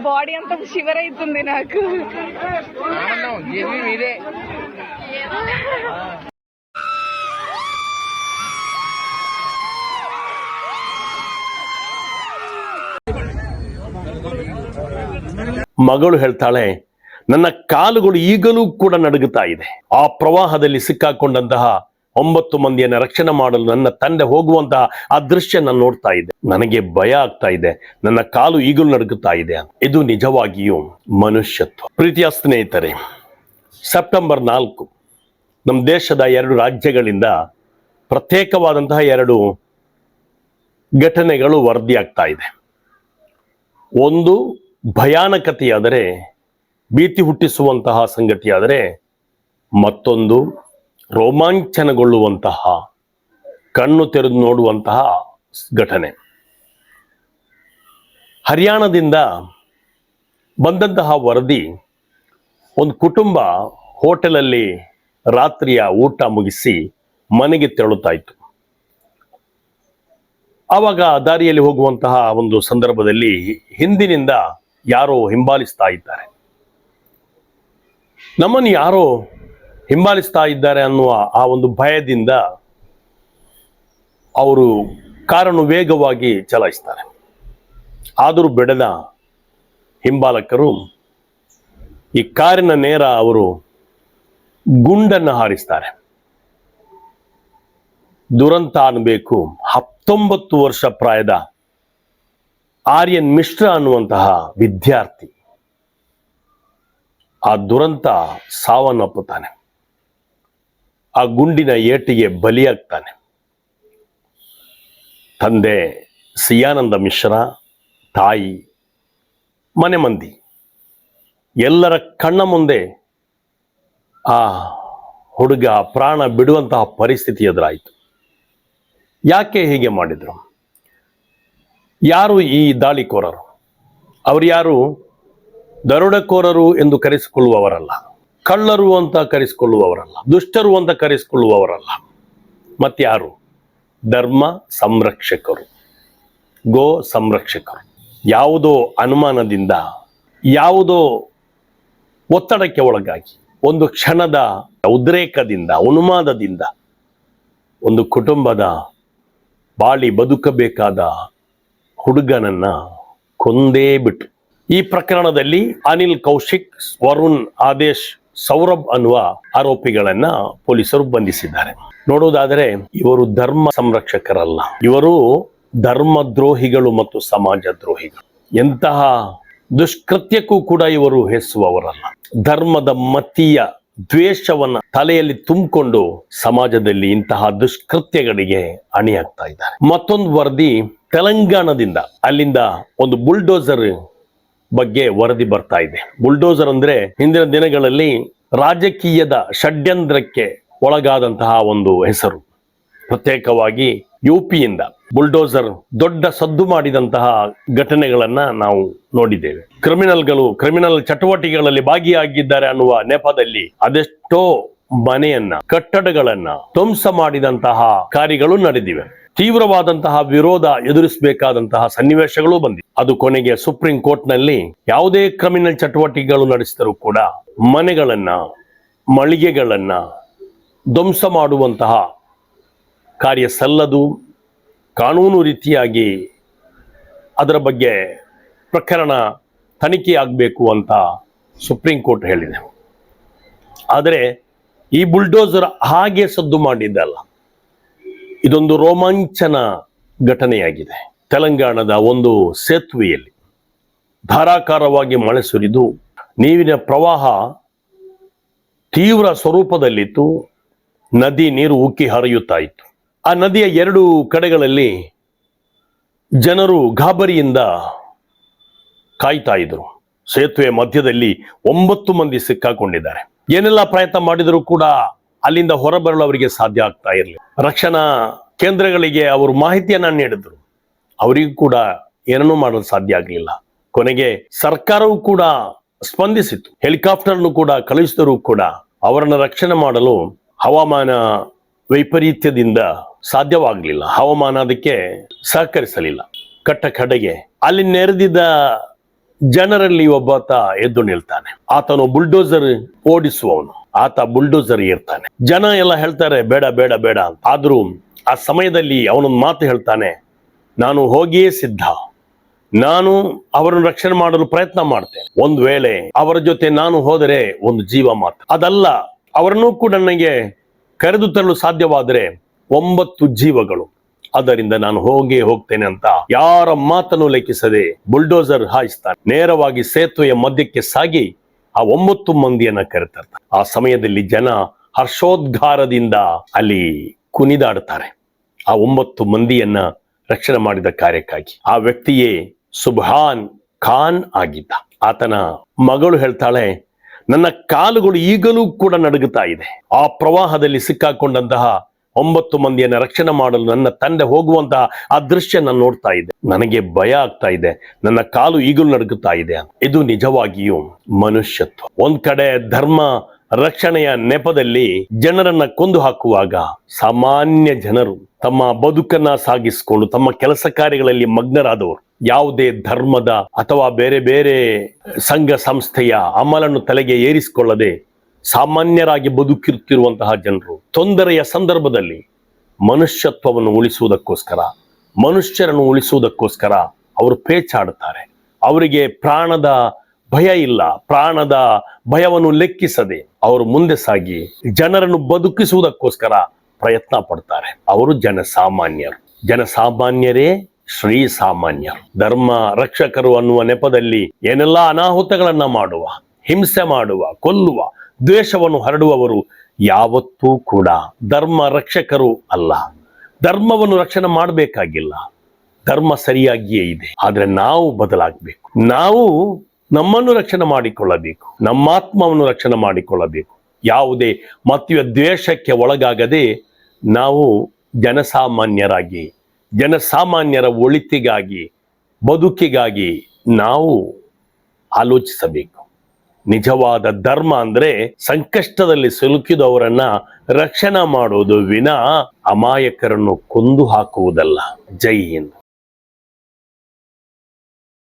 Body అంతా shiver అవుతుంది నాకు ఆనందం జీవి మీదే ಮಗಳು ಹೇಳ್ತಾಳೆ ನನ್ನ ಕಾಲುಗಳು ಈಗಲೂ ಕೂಡ ನಡುಗುತ್ತಾ ಇದೆ ಆ ಪ್ರವಾಹದಲ್ಲಿ ಸಿಕ್ಕಾಕೊಂಡಂತಹ ಒಂಬತ್ತು ಮಂದಿಯನ್ನು ರಕ್ಷಣೆ ಮಾಡಲು ನನ್ನ ತಂದೆ ಹೋಗುವಂತಹ ಆ ದೃಶ್ಯ ನಾನು ನೋಡ್ತಾ ಇದ್ದೆ. ನನಗೆ ಭಯ ಆಗ್ತಾ ಇದೆ. ನನ್ನ ಕಾಲು ಈಗಲೂ ನಡುಗುತ್ತಾ ಇದೆ. ಇದು ನಿಜವಾಗಿಯೂ ಮನುಷ್ಯತ್ವ. ಪ್ರೀತಿಯ ಸ್ನೇಹಿತರೆ, ಸೆಪ್ಟೆಂಬರ್ ನಾಲ್ಕು ನಮ್ಮ ದೇಶದ ಎರಡು ರಾಜ್ಯಗಳಿಂದ ಪ್ರತ್ಯೇಕವಾದಂತಹ ಎರಡು ಘಟನೆಗಳು ವರದಿಯಾಗ್ತಾ ಇದೆ. ಒಂದು ಭಯಾನಕತೆಯಾದರೆ, ಭೀತಿ ಹುಟ್ಟಿಸುವಂತಹ ಸಂಗತಿಯಾದರೆ, ಮತ್ತೊಂದು ರೋಮಾಂಚನಗೊಳ್ಳುವಂತಹ, ಕಣ್ಣು ತೆರೆದು ನೋಡುವಂತಹ ಘಟನೆ. ಹರಿಯಾಣದಿಂದ ಬಂದಂತಹ ವರದಿ, ಒಂದು ಕುಟುಂಬ ಹೋಟೆಲಲ್ಲಿ ರಾತ್ರಿಯ ಊಟ ಮುಗಿಸಿ ಮನೆಗೆ ತೆರಳುತ್ತಾ ಇತ್ತು ಆವಾಗ ದಾರಿಯಲ್ಲಿ ಹೋಗುವಂತಹ ಒಂದು ಸಂದರ್ಭದಲ್ಲಿ ಹಿಂದಿನಿಂದ ಯಾರೋ ಹಿಂಬಾಲಿಸ್ತಾ ಇದ್ದಾರೆ. ನಮ್ಮನ್ನು ಯಾರೋ ಹಿಂಬಾಲಿಸ್ತಾ ಇದ್ದಾರೆ ಅನ್ನುವ ಆ ಒಂದು ಭಯದಿಂದ ಅವರು ಕಾರನ್ನು ವೇಗವಾಗಿ ಚಲಾಯಿಸ್ತಾರೆ. ಆದರೂ ಬಿಡದ ಹಿಂಬಾಲಕರು ಈ ಕಾರಿನ ನೇರ ಅವರು ಗುಂಡನ್ನು ಹಾರಿಸ್ತಾರೆ. ದುರಂತ ಅನ್ಬೇಕು. ಹತ್ತೊಂಬತ್ತು ವರ್ಷ ಪ್ರಾಯದ ಆರ್ಯನ್ ಮಿಶ್ರ ಅನ್ನುವಂತಹ ವಿದ್ಯಾರ್ಥಿ. ಆ ದುರಂತ ಸಾವನ್ನಪ್ಪುತ್ತಾನೆ. ಆ ಗುಂಡಿನ ಏಟಿಗೆ ಬಲಿಯಾಗ್ತಾನೆ. ತಂದೆ ಸಿಯಾನಂದ ಮಿಶ್ರ, ತಾಯಿ, ಮನೆ ಮಂದಿ, ಎಲ್ಲರ ಕಣ್ಣ ಮುಂದೆ ಆ ಹುಡುಗ ಪ್ರಾಣ ಬಿಡುವಂತಹ ಪರಿಸ್ಥಿತಿ ಎದುರಾಯಿತು. ಯಾಕೆ ಹೀಗೆ ಮಾಡಿದ್ರು? ಯಾರು ಈ ದಾಳಿಕೋರರು? ಅವರು ಯಾರು? ದರೋಡೆಕೋರರು ಎಂದು ಕರೆಸಿಕೊಳ್ಳುವವರಲ್ಲ. ಕಳ್ಳರು ಅಂತ ಕರೆಸಿಕೊಳ್ಳುವವರಲ್ಲ, ದುಷ್ಟರು ಅಂತ ಕರೆಸಿಕೊಳ್ಳುವವರಲ್ಲ. ಮತ್ತಾರು? ಧರ್ಮ ಸಂರಕ್ಷಕರು, ಗೋ ಸಂರಕ್ಷಕರು. ಯಾವುದೋ ಅನುಮಾನದಿಂದ, ಯಾವುದೋ ಒತ್ತಡಕ್ಕೆ ಒಳಗಾಗಿ, ಒಂದು ಕ್ಷಣದ ಉದ್ರೇಕದಿಂದ ಅನುಮಾನದಿಂದ ಒಂದು ಕುಟುಂಬದ ಬಾಳಿ ಬದುಕಬೇಕಾದ ಹುಡುಗನನ್ನ ಕೊಂದೇ ಬಿಟ್ಟು ಈ ಪ್ರಕರಣದಲ್ಲಿ ಅನಿಲ್ ಕೌಶಿಕ್, ವರುಣ್ ಆದೇಶ್ ಸೌರಭ್ ಅನ್ನುವ ಆರೋಪಿಗಳನ್ನ ಪೊಲೀಸರು ಬಂಧಿಸಿದ್ದಾರೆ. ನೋಡುವುದಾದರೆ ಇವರು ಧರ್ಮ ಸಂರಕ್ಷಕರಲ್ಲ. ಇವರು ಧರ್ಮದ್ರೋಹಿಗಳು ಮತ್ತು ಸಮಾಜ ದ್ರೋಹಿಗಳು ಎಂತಹ ದುಷ್ಕೃತ್ಯಕ್ಕೂ ಕೂಡ ಇವರು ಹೆಸುವವರಲ್ಲ ಧರ್ಮದ ಮತೀಯ ದ್ವೇಷವನ್ನ ತಲೆಯಲ್ಲಿ ತುಂಬಿಕೊಂಡು ಸಮಾಜದಲ್ಲಿ ಇಂತಹ ದುಷ್ಕೃತ್ಯಗಳಿಗೆ ಅಣಿಯಾಗ್ತಾ ಇದ್ದಾರೆ. ಮತ್ತೊಂದು ವರದಿ ತೆಲಂಗಾಣದಿಂದ, ಅಲ್ಲಿಂದ ಒಂದು ಬುಲ್ಡೋಸರ್ ಬಗ್ಗೆ ವರದಿ ಬರ್ತಾ ಇದೆ. ಬುಲ್ಡೋಸರ್ ಅಂದ್ರೆ ಹಿಂದಿನ ದಿನಗಳಲ್ಲಿ ರಾಜಕೀಯದ ಷಡ್ಯಂತ್ರಕ್ಕೆ ಒಳಗಾದಂತಹ ಒಂದು ಹೆಸರು. ಪ್ರತ್ಯೇಕವಾಗಿ ಯುಪಿಯಿಂದ ಬುಲ್ಡೋಸರ್ ದೊಡ್ಡ ಸದ್ದು ಮಾಡಿದಂತಹ ಘಟನೆಗಳನ್ನ ನಾವು ನೋಡಿದ್ದೇವೆ. ಕ್ರಿಮಿನಲ್ಗಳು ಕ್ರಿಮಿನಲ್ ಚಟುವಟಿಕೆಗಳಲ್ಲಿ ಭಾಗಿಯಾಗಿದ್ದಾರೆ ಅನ್ನುವ ನೆಪದಲ್ಲಿ ಅದೆಷ್ಟೋ ಮನೆಯನ್ನ, ಕಟ್ಟಡಗಳನ್ನ ಧ್ವಂಸ ಮಾಡಿದಂತಹ ಕಾರ್ಯಗಳು ನಡೆದಿವೆ. ತೀವ್ರವಾದಂತಹ ವಿರೋಧ ಎದುರಿಸಬೇಕಾದಂತಹ ಸನ್ನಿವೇಶಗಳು ಬಂದಿವೆ. ಅದು ಕೊನೆಗೆ ಸುಪ್ರೀಂ ಕೋರ್ಟ್ನಲ್ಲಿ ಯಾವುದೇ ಕ್ರಿಮಿನಲ್ ಚಟುವಟಿಕೆಗಳು ನಡೆಸಿದರೂ ಕೂಡ ಮನೆಗಳನ್ನ, ಮಳಿಗೆಗಳನ್ನ ಧ್ವಂಸ ಮಾಡುವಂತಹ ಕಾರ್ಯ ಸಲ್ಲದು, ಕಾನೂನು ರೀತಿಯಾಗಿ ಅದರ ಬಗ್ಗೆ ಪ್ರಕರಣ ತನಿಖೆ ಆಗಬೇಕು ಅಂತ ಸುಪ್ರೀಂ ಕೋರ್ಟ್ ಹೇಳಿದೆ. ಆದರೆ ಈ ಬುಲ್ಡೋಸರ್ ಹಾಗೆ ಸದ್ದು ಮಾಡಿದ್ದಲ್ಲ. ಇದೊಂದು ರೋಮಾಂಚನ ಘಟನೆಯಾಗಿದೆ. ತೆಲಂಗಾಣದ ಒಂದು ಸೇತುವೆಯಲ್ಲಿ ಧಾರಾಕಾರವಾಗಿ ಮಳೆ ಸುರಿದು ನೀರಿನ ಪ್ರವಾಹ ತೀವ್ರ ಸ್ವರೂಪದಲ್ಲಿತ್ತು. ನದಿ ನೀರು ಉಕ್ಕಿ ಹರಿಯುತ್ತಾ ಇತ್ತು. ಆ ನದಿಯ ಎರಡು ಕಡೆಗಳಲ್ಲಿ ಜನರು ಗಾಬರಿಯಿಂದ ಕಾಯ್ತಾ ಇದ್ರು. ಸೇತುವೆ ಮಧ್ಯದಲ್ಲಿ ಒಂಬತ್ತು ಮಂದಿ ಸಿಕ್ಕಾಕೊಂಡಿದ್ದಾರೆ. ಏನೆಲ್ಲ ಪ್ರಯತ್ನ ಮಾಡಿದರೂ ಕೂಡ ಅಲ್ಲಿಂದ ಹೊರಬರಲು ಅವರಿಗೆ ಸಾಧ್ಯ ಆಗ್ತಾ ಇರಲಿ. ರಕ್ಷಣಾ ಕೇಂದ್ರಗಳಿಗೆ ಅವರು ಮಾಹಿತಿಯನ್ನ ನೀಡಿದ್ರು. ಅವರಿಗೂ ಕೂಡ ಏನನ್ನೂ ಮಾಡಲು ಸಾಧ್ಯ ಆಗಲಿಲ್ಲ. ಕೊನೆಗೆ ಸರ್ಕಾರವೂ ಕೂಡ ಸ್ಪಂದಿಸಿತು ಹೆಲಿಕಾಪ್ಟರ್ನು ಕೂಡ ಕಳುಹಿಸಿದರೂ ಕೂಡ ಅವರನ್ನು ರಕ್ಷಣೆ ಮಾಡಲು ಹವಾಮಾನ ವೈಪರೀತ್ಯದಿಂದ ಸಾಧ್ಯವಾಗಲಿಲ್ಲ. ಹವಾಮಾನ ಅದಕ್ಕೆ ಸಹಕರಿಸಲಿಲ್ಲ. ಕಟ್ಟ ಕಡೆಗೆ ಅಲ್ಲಿ ನೆರೆದಿದ್ದ ಜನರಲ್ಲಿ ಒಬ್ಬಾತ ಎದ್ದು ನಿಲ್ತಾನೆ. ಆತನು ಬುಲ್ಡೋಸರ್ ಓಡಿಸುವವನು. ಆತ ಬುಲ್ಡೋಸರ್ ಇರ್ತಾನೆ ಜನ ಎಲ್ಲ ಹೇಳ್ತಾರೆ, ಬೇಡ ಬೇಡ ಬೇಡ ಆದ್ರೂ ಆ ಸಮಯದಲ್ಲಿ ಅವನೊಂದು ಮಾತು ಹೇಳ್ತಾನೆ, ನಾನು ಹೋಗಿಯೇ ಸಿದ್ಧ. ನಾನು ಅವರನ್ನು ರಕ್ಷಣೆ ಮಾಡಲು ಪ್ರಯತ್ನ ಮಾಡ್ತೇನೆ. ಒಂದು ವೇಳೆ ಅವರ ಜೊತೆ ನಾನು ಹೋದರೆ ಒಂದು ಜೀವ ಮಾತ್ರ. ಅದಲ್ಲ, ಅವರನ್ನು ಕೂಡ ನನಗೆ ಕರೆದು ತರಲು ಸಾಧ್ಯವಾದರೆ ಒಂಬತ್ತು ಜೀವಗಳು. ಅದರಿಂದ ನಾನು ಹೋಗೇ ಹೋಗ್ತೇನೆ ಅಂತ ಯಾರ ಮಾತನ್ನು ಲೆಕ್ಕಿಸದೆ ಬುಲ್ಡೋಸರ್ ಹಾಯಿಸ್ತಾನೆ. ನೇರವಾಗಿ ಸೇತುವೆಯ ಮಧ್ಯಕ್ಕೆ ಸಾಗಿ ಆ ಒಂಬತ್ತು ಮಂದಿಯನ್ನ ಕರೆತರ್ತಾರೆ ಆ ಸಮಯದಲ್ಲಿ ಜನ ಹರ್ಷೋದ್ಗಾರದಿಂದ ಅಲ್ಲಿ ಕುಣಿದಾಡುತ್ತಾರೆ. ಆ ಒಂಬತ್ತು ಮಂದಿಯನ್ನ ರಕ್ಷಣೆ ಮಾಡಿದ ಕಾರ್ಯಕ್ಕಾಗಿ. ಆ ವ್ಯಕ್ತಿಯೇ ಸುಭಾನ್ ಖಾನ್ ಆಗಿದ್ದ. ಆತನ ಮಗಳು ಹೇಳ್ತಾಳೆ, ನನ್ನ ಕಾಲುಗಳು ಈಗಲೂ ಕೂಡ ನಡುಗುತ್ತಾ ಇದೆ. ಆ ಪ್ರವಾಹದಲ್ಲಿ ಸಿಕ್ಕಾಕೊಂಡಂತಹ ಒಂಬತ್ತು ಮಂದಿಯನ್ನು ರಕ್ಷಣೆ ಮಾಡಲು ನನ್ನ ತಂದೆ ಹೋಗುವಂತಹ ಆ ದೃಶ್ಯ ನಾನು ನೋಡ್ತಾ ಇದ್ದೆ. ನನಗೆ ಭಯ ಆಗ್ತಾ ಇದೆ. ನನ್ನ ಕಾಲು ಈಗಲೂ ನಡುಗುತ್ತಾ ಇದೆ. ಇದು ನಿಜವಾಗಿಯೂ ಮನುಷ್ಯತ್ವ. ಒಂದ್ ಕಡೆ ಧರ್ಮ ರಕ್ಷಣೆಯ ನೆಪದಲ್ಲಿ ಜನರನ್ನ ಕೊಂದು ಹಾಕುವಾಗ ಸಾಮಾನ್ಯ ಜನರು ತಮ್ಮ ಬದುಕನ್ನ ಸಾಗಿಸಿಕೊಂಡು ತಮ್ಮ ಕೆಲಸ ಕಾರ್ಯಗಳಲ್ಲಿ ಮಗ್ನರಾದವರು, ಯಾವುದೇ ಧರ್ಮದ ಅಥವಾ ಬೇರೆ ಬೇರೆ ಸಂಘ ಸಂಸ್ಥೆಯ ಅಮಲನ್ನು ತಲೆಗೆ ಏರಿಸಿಕೊಳ್ಳದೆ ಸಾಮಾನ್ಯರಾಗಿ ಬದುಕಿರುತ್ತಿರುವಂತಹ ಜನರು, ತೊಂದರೆಯ ಸಂದರ್ಭದಲ್ಲಿ ಮನುಷ್ಯತ್ವವನ್ನು ಉಳಿಸುವುದಕ್ಕೋಸ್ಕರ, ಮನುಷ್ಯರನ್ನು ಉಳಿಸುವುದಕ್ಕೋಸ್ಕರ ಅವರು ಪೇಚಾಡುತ್ತಾರೆ. ಅವರಿಗೆ ಪ್ರಾಣದ ಭಯ ಇಲ್ಲ, ಪ್ರಾಣದ ಭಯವನ್ನು ಲೆಕ್ಕಿಸದೆ ಅವರು ಮುಂದೆ ಸಾಗಿ ಜನರನ್ನು ಬದುಕಿಸುವುದಕ್ಕೋಸ್ಕರ ಪ್ರಯತ್ನ ಪಡ್ತಾರೆ. ಅವರು ಜನಸಾಮಾನ್ಯರು. ಜನಸಾಮಾನ್ಯರೇ ಶ್ರೀ ಸಾಮಾನ್ಯರು. ಧರ್ಮ ರಕ್ಷಕರು ಅನ್ನುವ ನೆಪದಲ್ಲಿ ಏನೆಲ್ಲ ಅನಾಹುತಗಳನ್ನ ಮಾಡುವ, ಹಿಂಸೆ ಮಾಡುವ, ಕೊಲ್ಲುವ ದ್ವೇಷವನ್ನು ಹರಡುವವರು ಯಾವತ್ತೂ ಕೂಡ ಧರ್ಮ ರಕ್ಷಕರು ಅಲ್ಲ. ಧರ್ಮವನ್ನು ರಕ್ಷಣೆ ಮಾಡಬೇಕಾಗಿಲ್ಲ. ಧರ್ಮ ಸರಿಯಾಗಿಯೇ ಇದೆ. ಆದ್ರೆ ನಾವು ಬದಲಾಗಬೇಕು. ನಾವು ನಮ್ಮನ್ನು ರಕ್ಷಣೆ ಮಾಡಿಕೊಳ್ಳಬೇಕು. ನಮ್ಮಾತ್ಮವನ್ನು ರಕ್ಷಣೆ ಮಾಡಿಕೊಳ್ಳಬೇಕು. ಯಾವುದೇ ಮತೀಯ ದ್ವೇಷಕ್ಕೆ ಒಳಗಾಗದೆ ನಾವು ಜನಸಾಮಾನ್ಯರಾಗಿ, ಜನಸಾಮಾನ್ಯರ ಒಳಿತಿಗಾಗಿ, ಬದುಕಿಗಾಗಿ ನಾವು ಆಲೋಚಿಸಬೇಕು. ನಿಜವಾದ ಧರ್ಮ ಅಂದ್ರೆ ಸಂಕಷ್ಟದಲ್ಲಿ ಸಿಲುಕಿದವರನ್ನ ರಕ್ಷಣೆ ಮಾಡೋದು ವಿನ ಅಮಾಯಕರನ್ನು ಕೊಂದು ಹಾಕುವುದಲ್ಲ. ಜೈ ಹಿಂದ್.